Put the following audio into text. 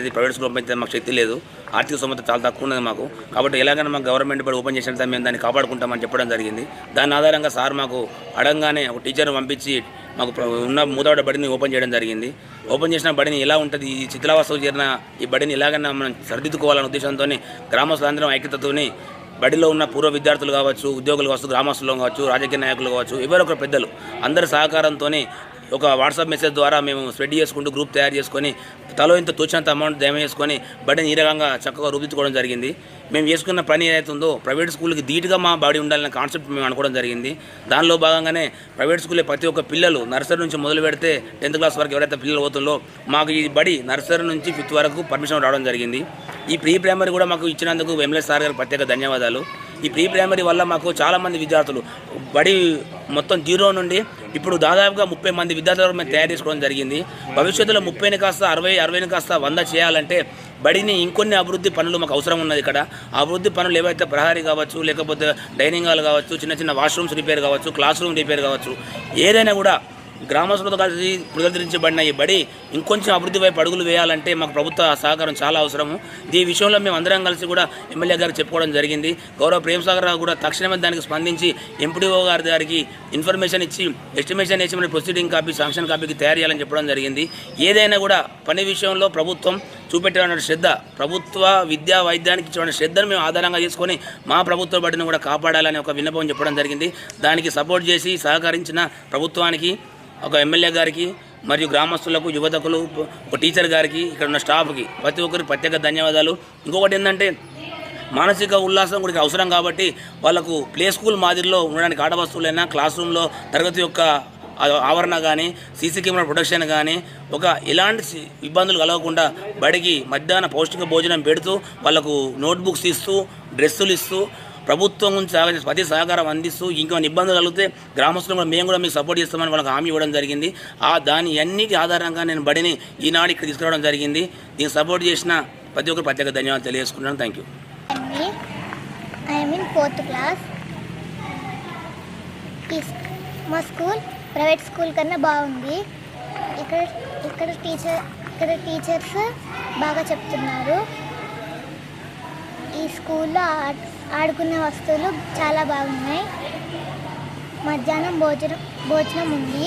అనేది private school open మాకు శక్తి లేదు. ఆర్థిక సమస్య చాలా తక్కువ ఉన్నది మాకు. కాబట్టి ఎలాగైనా మాకు గవర్నమెంట్ బడి ఓపెన్ చేసిన మేము దాన్ని కాపాడుకుంటామని చెప్పడం జరిగింది. దాని ఆధారంగా సార్ మాకు అడగంగానే ఒక టీచర్ని పంపించి మాకు ఉన్న మూతవాడ బడిని ఓపెన్ చేయడం జరిగింది. ఓపెన్ చేసిన బడిని ఎలా ఉంటుంది? ఈ శిథిలావస్థకు చేరిన ఈ బడిని ఎలాగైనా మనం సరిదిద్దుకోవాలనే ఉద్దేశంతో గ్రామస్తులందరం ఐక్యతతోని బడిలో ఉన్న పూర్వ విద్యార్థులు కావచ్చు ఉద్యోగులు కావచ్చు గ్రామస్తులు కావచ్చు రాజకీయ నాయకులు కావచ్చు ఎవరొకరు ఒక పెద్దలు అందరి సహకారంతో ఒక వాట్సాప్ మెసేజ్ ద్వారా మేము స్ప్రెడ్ చేసుకుంటూ గ్రూప్ తయారు చేసుకొని తలో ఇంత తోచినంత అమౌంట్ దయం చేసుకొని బడిని ఈ రకంగా చక్కగా రూపించుకోవడం జరిగింది. మేము చేసుకున్న పని ఏదైతే ఉందో ప్రైవేట్ స్కూల్కి ధీటుగా మా బాడీ ఉండాలనే కాన్సెప్ట్ మేము అనుకోవడం జరిగింది. దానిలో భాగంగానే ప్రైవేట్ స్కూల్లో ప్రతి ఒక్క పిల్లలు నర్సరీ నుంచి మొదలు పెడితే టెన్త్ క్లాస్ వరకు ఎవరైతే పిల్లలు పోతుందో మాకు ఈ బడి నర్సరీ నుంచి ఫిఫ్త్ వరకు పర్మిషన్ రావడం జరిగింది. ఈ ప్రీ ప్రైమరీ కూడా మాకు ఇచ్చినందుకు ఎంఎల్ఏ సార్ గారు ప్రత్యేక ధన్యవాదాలు. ఈ ప్రీ ప్రైమరీ వల్ల మాకు చాలామంది విద్యార్థులు బడి మొత్తం జీరో నుండి ఇప్పుడు దాదాపుగా ముప్పై మంది విద్యార్థులు మేము తయారు చేసుకోవడం జరిగింది. భవిష్యత్తులో ముప్పైని కాస్త అరవై అరవైని కాస్త వంద చేయాలంటే బడిని ఇంకొన్ని అభివృద్ధి పనులు మాకు అవసరం ఉన్నది ఇక్కడ. అభివృద్ధి పనులు ఏవైతే ప్రహారీ కావచ్చు లేకపోతే డైనింగ్ హాల్ కావచ్చు చిన్న చిన్న వాష్రూమ్స్ రిపేర్ కావచ్చు క్లాస్ రూమ్ రిపేర్ కావచ్చు ఏదైనా కూడా గ్రామస్తులతో కలిసి పునరుద్ధరించబడిన ఈ బడి ఇంకొంచెం అభివృద్ధి వైపు అడుగులు వేయాలంటే మాకు ప్రభుత్వ సహకారం చాలా అవసరము. ఈ విషయంలో మేము అందరం కలిసి కూడా ఎమ్మెల్యే గారు చెప్పుకోవడం జరిగింది. గౌరవ ప్రేమసాగర్ రావు కూడా తక్షణమే దానికి స్పందించి ఎంపీడీఓ గారి గారికి ఇన్ఫర్మేషన్ ఇచ్చి ఎస్టిమేషన్ ఇచ్చి మన ప్రొసీడింగ్ కాపీ శాంక్షన్ కాపీకి తయారు చేయాలని చెప్పడం జరిగింది. ఏదైనా కూడా పని విషయంలో ప్రభుత్వం చూపెట్టిన శ్రద్ధ ప్రభుత్వ విద్యా వైద్యానికి ఇచ్చిన శ్రద్ధను మేము ఆధారంగా చేసుకొని మా ప్రభుత్వ బడిని కూడా కాపాడాలని ఒక విన్నపం చెప్పడం జరిగింది. దానికి సపోర్ట్ చేసి సహకరించిన ప్రభుత్వానికి ఒక ఎమ్మెల్యే గారికి మరియు గ్రామస్తులకు యువతకులు ఒక టీచర్ గారికి ఇక్కడ ఉన్న స్టాఫ్కి ప్రతి ఒక్కరికి ప్రత్యేక ధన్యవాదాలు. ఇంకొకటి ఏంటంటే మానసిక ఉల్లాసం కూడా అవసరం కాబట్టి వాళ్ళకు ప్లే స్కూల్ మాదిరిలో ఉండడానికి ఆడవస్తువులైనా క్లాస్ రూమ్లో తరగతి యొక్క ఆవరణ కానీ సీసీ కెమెరా ప్రొటెక్షన్ కానీ ఒక ఎలాంటి సి- ఇబ్బందులు కలగకుండా బడికి మధ్యాహ్న పౌష్టిక భోజనం పెడుతూ వాళ్ళకు నోట్బుక్స్ ఇస్తూ డ్రెస్సులు ఇస్తూ ప్రభుత్వం నుంచి సహకరి- ప్రతి సహకారం అందిస్తూ ఇంకేమైనా ఇబ్బందులు కలిగితే గ్రామస్తులు కూడా మేము కూడా మీకు సపోర్ట్ చేస్తామని వాళ్ళకి హామీ ఇవ్వడం జరిగింది. ఆ దాని అన్నిటి ఆధారంగా నేను బడిని ఈనాడు ఇక్కడ తీసుకురావడం జరిగింది. దీనికి సపోర్ట్ చేసిన ప్రతి ఒక్కరు ప్రత్యేక ధన్యవాదాలు తెలియజేసుకుంటున్నాను. థ్యాంక్ యూ ఫోర్త్ క్లాస్ మా స్కూల్ ప్రైవేట్ స్కూల్ కన్నా బాగుంది. ఇక్కడ ఇక్కడ టీచర్ ఇక్కడ టీచర్స్ బాగా చెప్తున్నారు. ఈ స్కూల్లో ఆడుకునే వస్తువులు చాలా బాగున్నాయి. మధ్యాహ్నం భోజనం భోజనం ఉంది.